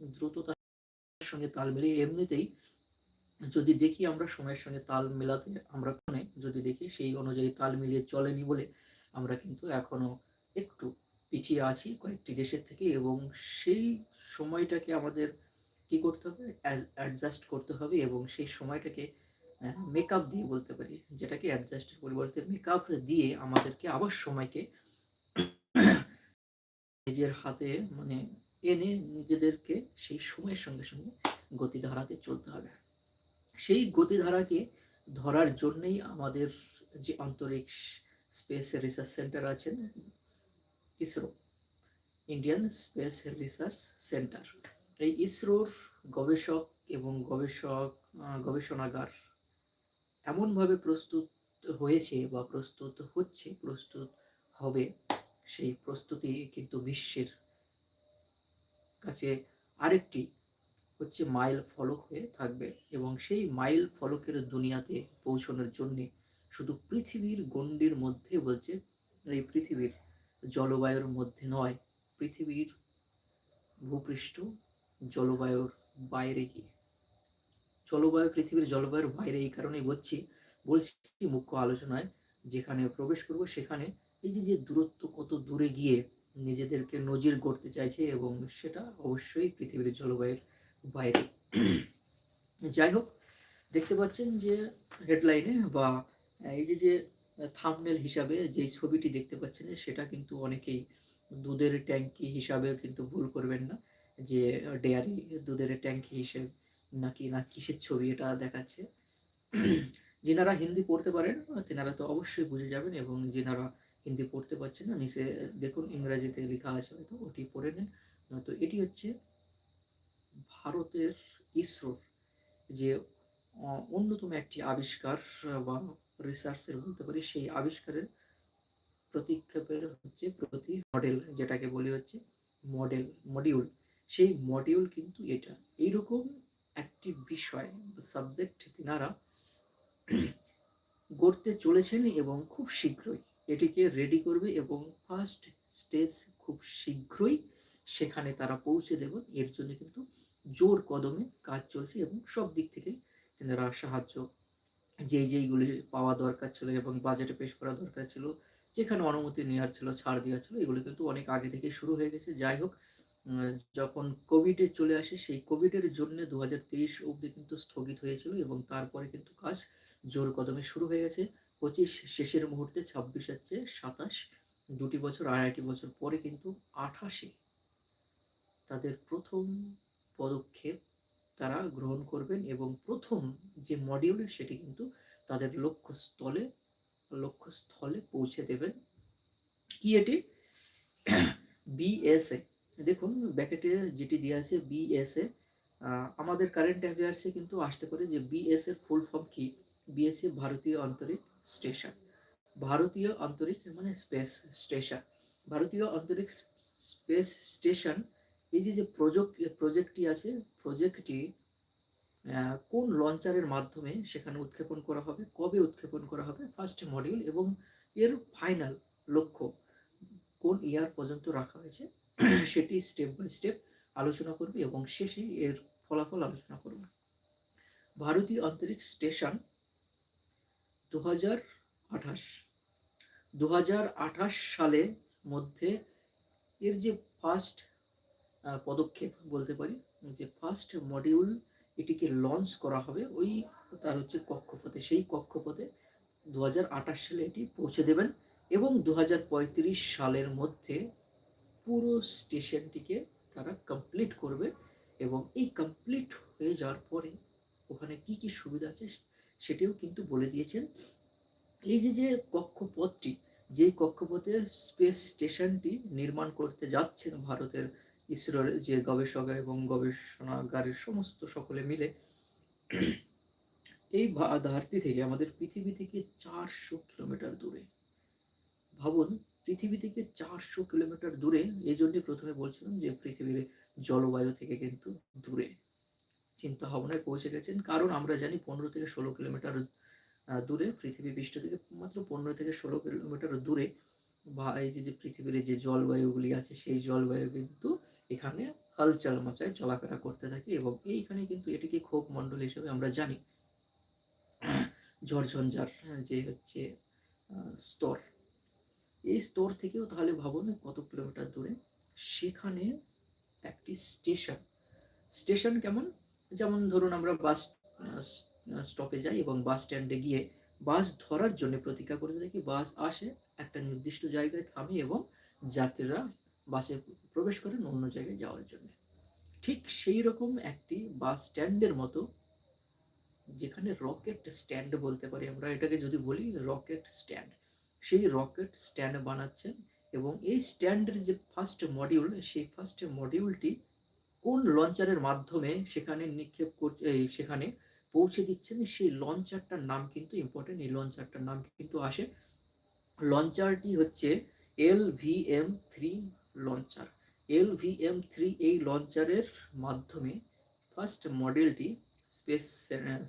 দ্রুততার সঙ্গে তাল মিলিয়ে এমনিতেই যদি দেখি আমরা সময়ের সঙ্গে তাল মেলাতে আমরা ফোনে যদি দেখি সেই অনুযায়ী তাল মিলিয়ে চলেনি বলে আমরা কিন্তু এখনও একটু পিছিয়ে আছি কয়েকটি দেশের থেকে এবং সেই সময়টাকে আমাদের কি করতে হবে? অ্যাডজাস্ট করতে হবে এবং সেই সময়টাকে মেকআপ দিয়ে বলতে পারি। যেটাকে অ্যাডজাস্টের পরিবর্তে মেকআপ দিয়ে আমাদেরকে আবার সময়কে নিজের হাতে মানে এনে নিজেদেরকে সেই সময়ের সঙ্গে সঙ্গে গতিধারাতে চলতে হবে। সেই গতিধারাকে ধরার জন্যই আমাদের যে আন্তরিক স্পেস রিসার্চ সেন্টার আছেন, ISRO, Indian space research centre. এই ইসরোর গবেষক এবং গবেষক গবেষণাগার এমনভাবে প্রস্তুত হয়েছে বা প্রস্তুত হচ্ছে, প্রস্তুত হবে, সেই প্রস্তুতি কিন্তু বিশ্বের কাছে আরেকটি হচ্ছে মাইল ফলক হয়ে থাকবে এবং সেই মাইল ফলকের দুনিয়াতে পৌঁছানোর জন্যে শুধু পৃথিবীর গণ্ডির মধ্যে বলছে, এই পৃথিবীর জলবায়ুর মধ্যে নয়, পৃথিবীর ভূপৃষ্ঠ জলবায়ুর বাইরে গিয়ে। জলবায়ু, পৃথিবীর জলবায়ুর বাইরে এই কারণেই বলছি বলছি মুখ্য আলোচনায় যেখানে প্রবেশ করব সেখানে এই যে যে দূরত্ব কত দূরে গিয়ে নিজেদেরকে নজির করতে চাইছে এবং সেটা অবশ্যই পৃথিবীর জলবায়ুর বাইরে। যাই হোক, দেখতে পাচ্ছেন যে হেডলাইনে বা এই যে যে থামনেল হিসাবে যে ছবিটি দেখতে পাচ্ছেন, সেটা কিন্তু অনেকেই দুধের ট্যাঙ্কি হিসাবে কিন্তু ভুল করবেন না, যে ডেয়ারি দুধের ট্যাঙ্কি হিসেবে নাকি, না কিসের ছবি এটা দেখাচ্ছে। যিনারা হিন্দি পড়তে পারেন, তেনারা তো অবশ্যই বুঝে যাবেন এবং যিনারা হিন্দি পড়তে পারছেন না, নিচে দেখুন ইংরাজিতে লেখা আছে হয়তো, ওটি পড়ে নেন। তো এটি হচ্ছে ভারতের ইসরোর যে অন্যতম একটি আবিষ্কার বা রিসার্চের বলতে পারি, সেই আবিষ্কারের প্রতিক্ষেপের হচ্ছে প্রতি মডেল যেটাকে বলি হচ্ছে মডেল মডিউল সেই মডিউল কিন্তু এটা। এইরকম একটি বিষয় সাবজেক্ট তিনারা গড়তে চলেছেন এবং খুব শীঘ্রই এটিকে রেডি করবে এবং ফার্স্ট স্টেজ খুব শীঘ্রই সেখানে তারা পৌঁছে দেবেন এর জন্য কিন্তু জোর কদমে কাজ চলছে এবং সব দিক থেকে তেনারা সাহায্য যেই যেইগুলি পাওয়া দরকার ছিল এবং বাজেটে পেশ করা দরকার ছিল, যেখানে অনুমতি নেওয়ার ছিল, ছাড় দেওয়া ছিল, এগুলো কিন্তু অনেক আগে থেকে শুরু হয়ে গেছে। যাই হোক যখন কোভিডে চলে আসে, সেই কোভিডের জন্য দু হাজার তেইশ অবধি কিন্তু স্থগিত হয়েছিল এবং তারপরে কিন্তু কাজ জোর কদমে শুরু হয়ে গেছে। পঁচিশ শেষের মুহূর্তে ছাব্বিশ হচ্ছে সাতাশ, দুটি বছর, আড়াইটি বছর পরে কিন্তু আঠাশে তাদের প্রথম পদক্ষেপ তারা গ্রহণ করবেন এবং প্রথম যে মডিউল সেটি কিন্তু তাদের লক্ষ্যস্থলে লক্ষ্যস্থলে পৌঁছে দেবেন। কি এটি? বিএসএ দেখুন, ব্যাকেটে যেটি দেওয়া আছে বিএসএ আমাদের কারেন্ট অ্যাফেয়ার্সে কিন্তু আসতে পারে যে বিএস এর ফুল ফর্ম কি? বিএসএ ভারতীয় আন্তরিক স্টেশন। ভারতীয় আন্তরিক মানে স্পেস স্টেশন। ভারতীয় আন্তরিক স্পেস স্টেশন এই যে যে প্রজেক্ট প্রজেক্টটি আছে, প্রজেক্টটি কোন লঞ্চারের মাধ্যমে সেখানে উৎক্ষেপণ করা হবে, কবে উৎক্ষেপণ করা হবে ফার্স্ট মডিউল এবং এর ফাইনাল লক্ষ্য কোন ইয়ার পর্যন্ত রাখা হয়েছে, সেটি স্টেপ বাই স্টেপ আলোচনা করবে এবং শেষে এর ফলাফল আলোচনা করবে। ভারতীয় আন্তরিক স্টেশন দু হাজার আঠাশ। দু হাজার আঠাশ সালের মধ্যে এর যে ফার্স্ট পদক্ষেপ বলতে পারি, যে ফার্স্ট মডিউল এটিকে লঞ্চ করা হবে, ওই তার হচ্ছে কক্ষপথে, সেই কক্ষপথে দু হাজার আঠাশ সালে এটি পৌঁছে দেবেন এবং দু হাজার পঁয়ত্রিশ সালের মধ্যে পুরো স্টেশনটিকে তারা কমপ্লিট করবে এবং এই কমপ্লিট হয়ে যাওয়ার পরে ওখানে কি কি সুবিধা আছে সেটিও কিন্তু বলে দিয়েছেন। এই যে যে কক্ষপথটি, যে কক্ষপথে স্পেস স্টেশনটি নির্মাণ করতে যাচ্ছেন ভারতের ইসরোর যে গবেষক এবং গবেষণাগারের সমস্ত সকলে মিলে, এই ধারতি থেকে আমাদের পৃথিবী থেকে চারশো কিলোমিটার দূরে। ভাবুন, পৃথিবী থেকে চারশো কিলোমিটার দূরে, এই জন্য প্রথমে বলছিলাম যে পৃথিবীর জলবায়ু থেকে কিন্তু দূরে। চিন্তা ভাবনায় পৌঁছে গেছেন। কারণ আমরা জানি পনেরো থেকে ষোলো কিলোমিটার দূরে পৃথিবী পৃষ্ঠ থেকে মাত্র পনেরো থেকে ষোলো কিলোমিটার দূরে বা এই যে যে পৃথিবীর যে জলবায়ুগুলি আছে, সেই জলবায়ু কিন্তু এখানে হালচাল মচায় চলাফেরা করতে থাকে এবং এইখানে কিন্তু এটিকে ক্ষোভ মণ্ডল হিসেবে আমরা জানি। ঝড়ঝঞ্ঝার যে হচ্ছে স্তর। এই স্তর থেকেও তাহলে ভাবুন কত কিলোমিটার দূরে? সেখানে একটি স্টেশন। স্টেশন কেমন? যেমন ধরুন আমরা বাস স্টপে যাই এবং বাস স্ট্যান্ডে গিয়ে বাস ধরার জন্য প্রতীক্ষা করতে থাকি। বাস আসে, একটা নির্দিষ্ট জায়গায় থামে এবং যাত্রীরা বাসে প্রবেশ করেন অন্য জায়গায় যাওয়ার জন্য। ঠিক সেই রকম একটি বাস স্ট্যান্ডের মতো, যেখানে রকেট স্ট্যান্ড বলতে পারি আমরা, এটাকে যদি বলি রকেট স্ট্যান্ড সেই রকেট স্ট্যান্ড বানাচ্ছেন এবং এই স্ট্যান্ডের যে ফার্স্ট মডিউল সেই ফার্স্ট মডিউলটি কোন লঞ্চারের মাধ্যমে সেখানে নিক্ষেপ করছে সেখানে পৌঁছে দিচ্ছেন? সেই লঞ্চারটার নাম কিন্তু ইম্পর্টেন্ট এই লঞ্চারটার নাম কিন্তু আসে। লঞ্চারটি হচ্ছে L V M three launcher L V M three এই লঞ্চারের মাধ্যমে ফার্স্ট মডেলটি স্পেস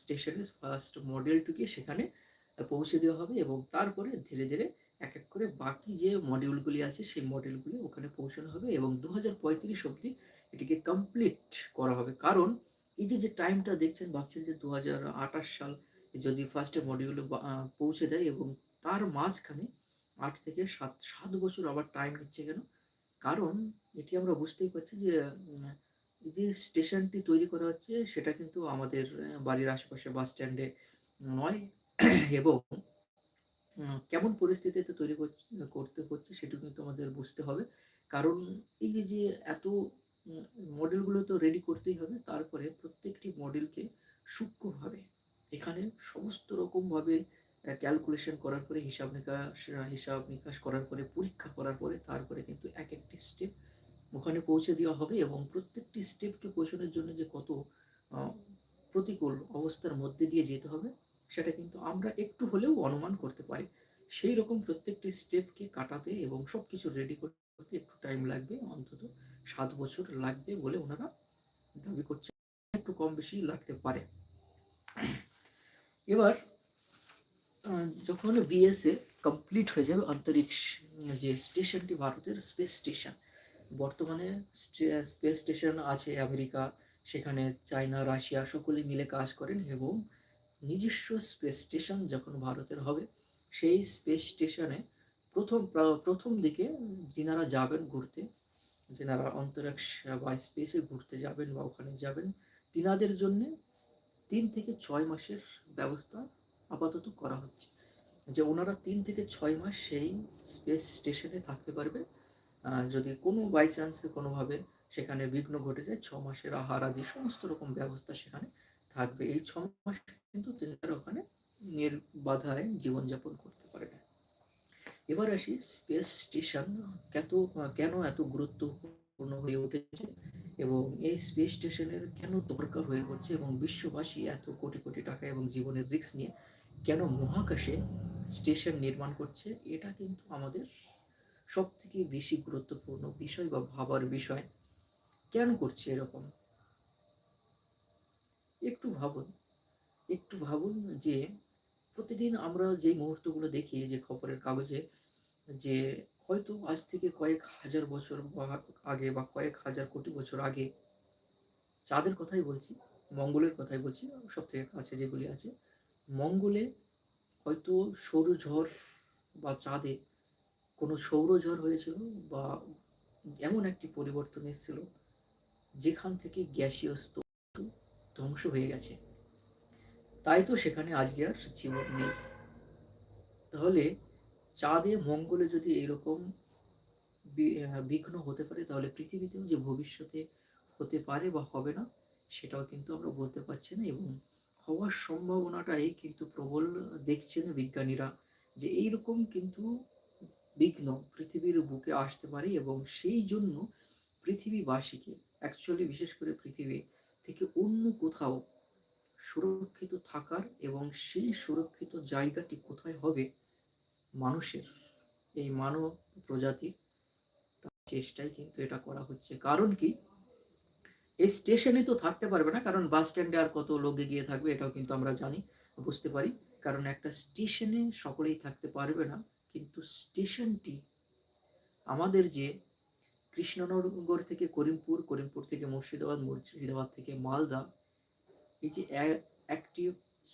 স্টেশনের ফার্স্ট মডেলটিকে সেখানে পৌঁছে দেওয়া হবে এবং তারপরে ধীরে ধীরে এক এক করে বাকি যে মডিউলগুলি আছে, সেই মডিউলগুলি ওখানে পৌঁছানো হবে এবং দু হাজার পঁয়ত্রিশ অবধি এটিকে কমপ্লিট করা হবে। কারণ এই যে যে টাইমটা দেখছেন, ভাবছেন যে দু হাজার আঠাশ সাল যদি ফার্স্টে মডিউলে পৌঁছে দেয় এবং তার মাঝখানে আট থেকে সাত সাত বছর আবার টাইম নিচ্ছে কেন? কারণ এটি আমরা বুঝতেই পারছি যে এই যে স্টেশনটি তৈরি করা হচ্ছে, সেটা কিন্তু আমাদের বাড়ির আশেপাশে বাস স্ট্যান্ডে নয়। এবং কেমন পরিস্থিতিতে তৈরি করতে হচ্ছে সেটা কিন্তু আমাদের বুঝতে হবে। কারণ এই যে এত মডেলগুলো তো রেডি করতেই হবে। তারপরে প্রত্যেকটি মডেলকে সূক্ষ্মভাবে এখানে সমস্ত রকমভাবে ক্যালকুলেশন করার পরে, হিসাব নিকাশ হিসাব নিকাশ করার পরে, পরীক্ষা করার পরে, তারপরে কিন্তু এক একটি স্টেপ ওখানে পৌঁছে দেওয়া হবে এবং প্রত্যেকটি স্টেপকে পৌঁছানোর জন্য যে কত প্রতিকূল অবস্থার মধ্যে দিয়ে যেতে হবে, সেটা কিন্তু আমরা একটু হলেও অনুমান করতে পারি। সেই রকম প্রত্যেকটি স্টেপকে কাটাতে এবং সব কিছু রেডি করতে একটু টাইম লাগবে অন্তত। সাত বছর লাগবে বলে ওনারা দাবি করছে। একটু কম বেশি লাগতে পারে। এবার যখন বিএসএ কমপ্লিট হয়ে যাবে অন্তরিক্ষ, যে স্টেশনটি ভারতের স্পেস স্টেশন বর্তমানে স্পেস স্টেশন আছে আমেরিকা, সেখানে চায়না, রাশিয়া সকলে মিলে কাজ করেন এবং নিজস্ব স্পেস স্টেশন যখন ভারতের হবে, সেই স্পেস স্টেশনে প্রথম প্রথম দিকে যিনারা যাবেন ঘুরতে যেনারা অন্তরিক্ষ বা স্পেসে ঘুরতে যাবেন বা ওখানে যাবেন, তিনাদের জন্য তিন থেকে ছয় মাসের ব্যবস্থা আপাতত করা হচ্ছে। যে ওনারা তিন থেকে ছয় মাস সেই স্পেস স্টেশনে থাকতে পারবে। যদি কোনো বাই চান্সে কোনোভাবে সেখানে বিঘ্ন ঘটে যায়, ছ মাসের আহার আদি সমস্ত রকম ব্যবস্থা সেখানে থাকবে। এই ছ মাস কিন্তু তিনারা ওখানে নির্বাধায় জীবনযাপন করতে পারবে এবার আসি স্পেস স্টেশন। কত কেন এত গুরুত্বপূর্ণ হয়ে উঠেছে? এবং এই স্পেস স্টেশনের কেন দরকার হয়ে পড়ছে? এবং বিশ্ববাসী এত কোটি কোটি টাকা এবং জীবনের রিস্ক নিয়ে কেন মহাকাশে স্টেশন নির্মাণ করছে? এটা কিন্তু আমাদের সব থেকে বেশি গুরুত্বপূর্ণ বিষয় বা ভাবার বিষয়। কেন করছে এরকম? একটু ভাবুন। একটু ভাবুন যে প্রতিদিন আমরা যে মুহূর্তগুলো দেখি, যে খবরের কাগজে যে হয়তো আজ থেকে কয়েক হাজার বছর আগে বা কয়েক হাজার কোটি বছর আগে চাঁদের কথাই বলছি, মঙ্গলের কথাই বলছি সব থেকে কাছে যেগুলি আছে, মঙ্গলে হয়তো সৌরঝড় বা চাঁদে কোনো সৌরঝড় হয়েছিল বা এমন একটি পরিবর্তন এসেছিল যেখান থেকে গ্যাসীয় স্তর ধ্বংস হয়ে গেছে। তাই তো সেখানে আজকে আর জীবন নেই। তাহলে চাঁদে, মঙ্গলে যদি এরকম বিঘ্ন হতে পারে, তাহলে পৃথিবীতেও যে ভবিষ্যতে হতে পারে বা হবে না, সেটাও কিন্তু আমরা বলতে পারছি না এবং হওয়ার সম্ভাবনাটাই কিন্তু প্রবল দেখছেন বিজ্ঞানীরা যে এইরকম কিন্তু বিঘ্ন পৃথিবীর বুকে আসতে পারে এবং সেই জন্য পৃথিবীবাসীকে অ্যাকচুয়ালি বিশেষ করে পৃথিবী থেকে অন্য কোথাও সুরক্ষিত থাকার এবং সেই সুরক্ষিত জায়গাটি কোথায় হবে মানুষের, এই মানব প্রজাতির তার চেষ্টায় কিন্তু এটা করা হচ্ছে। কারণ কি? এই স্টেশনে তো থাকতে পারবে না, কারণ বাস স্ট্যান্ডে আর কত লোকে গিয়ে থাকবে এটাও কিন্তু আমরা জানি, বুঝতে পারি। কারণ একটা স্টেশনে সকলেই থাকতে পারবে না, কিন্তু স্টেশনটি আমাদের যে কৃষ্ণনগর থেকে করিমপুর করিমপুর থেকে মুর্শিদাবাদ মুর্শিদাবাদ থেকে মালদা, এই যে একটি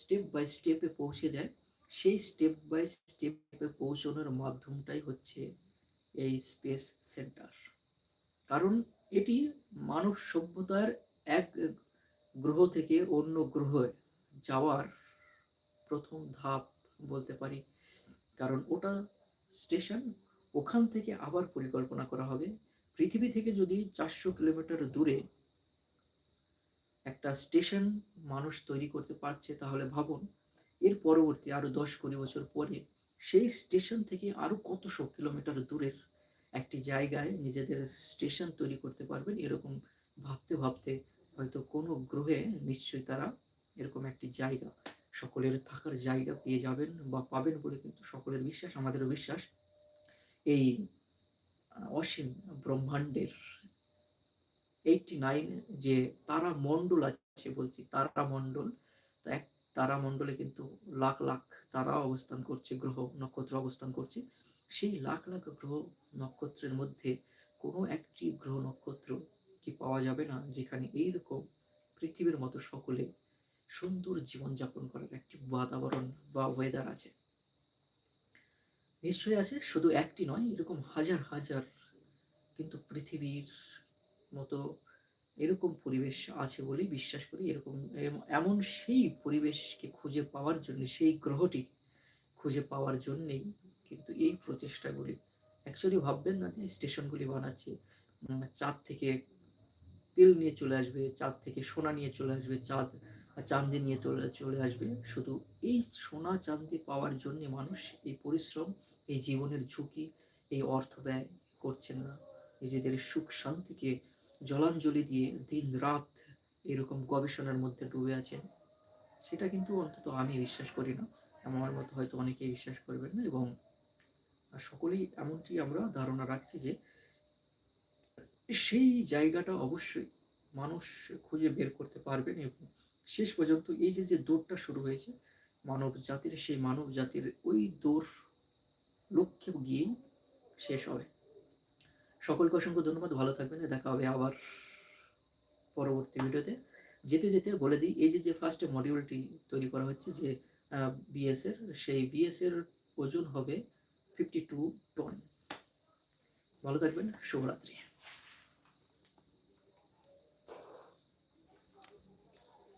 স্টেপ বাই স্টেপে পৌঁছে দেয় সেই স্টেপ বাই স্টেপে পৌঁছানোর মাধ্যমটাই হচ্ছে এই স্পেস সেন্টার কারণ এটি মানব সভ্যতার এক গ্রহ থেকে অন্য গ্রহে যাওয়ার প্রথম ধাপ বলতে পারি। কারণ ওটা স্টেশন ওখান থেকে আবার পরিকল্পনা করা হবে। পৃথিবী থেকে যদি চারশো কিলোমিটার দূরে একটা স্টেশন মানুষ তৈরি করতে পারছে তাহলে ভাবুন এর পরবর্তী আরও দশ কুড়ি বছর পরে সেই স্টেশন থেকে আরও কতশো কিলোমিটার দূরের একটি জায়গায় নিজেদের স্টেশন তৈরি করতে পারবেন। এরকম ভাবতে ভাবতে হয়তো কোনো গ্রহে নিশ্চয়ই তারা এরকম একটি জায়গা, সকলের থাকার জায়গা পেয়ে যাবেন বা পাবেন বলে কিন্তু সকলের বিশ্বাস, আমাদেরও বিশ্বাস। এই অসীম ব্রহ্মাণ্ডের এইটটি নাইন যে তারা মণ্ডল আছে বলছি তারা মণ্ডল তো এক তারা মণ্ডলে কিন্তু লাখ লাখ তারা অবস্থান করছে, গ্রহ নক্ষত্র অবস্থান করছে। সেই লাখ লাখ গ্রহ নক্ষত্রের মধ্যে কোনো একটি গ্রহ নক্ষত্র কি পাওয়া যাবে না, যেখানে এইরকম পৃথিবীর মতো সকলে সুন্দর জীবনযাপন করার একটি বাতাবরণ বা ওয়েদার আছে? নিশ্চয়ই আছে, শুধু একটি নয়, এরকম হাজার হাজার কিন্তু পৃথিবীর মতো এরকম পরিবেশ আছে বলেই বিশ্বাস করি। এরকম, এম- এমন সেই পরিবেশকে খুঁজে পাওয়ার জন্য, সেই গ্রহটি খুঁজে পাওয়ার জন্যেই কিন্তু এই প্রচেষ্টাগুলি অ্যাকচুয়ালি ভাববেন না যে স্টেশনগুলি বানাচ্ছে চাঁদ থেকে তেল নিয়ে চলে আসবে, চাঁদ থেকে সোনা নিয়ে চলে আসবে, চাঁদ, চাঁদি নিয়ে চলে চলে আসবে। শুধু এই সোনা চাঁদি পাওয়ার জন্য মানুষ এই পরিশ্রম, এই জীবনের ঝুঁকি, এই অর্থ ব্যয় করছেন না। নিজেদের সুখ শান্তিকে জলাঞ্জলি দিয়ে দিন রাত এরকম গবেষণার মধ্যে ডুবে আছেন, সেটা কিন্তু অন্তত আমি বিশ্বাস করি না। আমার মতো হয়তো অনেকেই বিশ্বাস করবেন না এবং সকলেই এমনটি আমরা ধারণা রাখছি যে সেই জায়গাটা অবশ্যই মানুষ খুঁজে বের করতে পারবেন এবং শেষ পর্যন্ত এই যে যে দৌড়টা শুরু হয়েছে, মানব জাতির সেই মানব জাতির ওই দৌড় লক্ষ্যে গিয়েই শেষ হবে। সকলকে অসংখ্য ধন্যবাদ, ভালো থাকবেন, দেখা হবে আবার পরবর্তী ভিডিওতে যেতে যেতে বলে দিই, এই যে যে ফার্স্ট মডিউলটি তৈরি করা হচ্ছে যে বিএস এর, সেই বিএস এর ওজন হবে ফিফটি টু টন ভালো থাকবেন, শুভরাত্রি।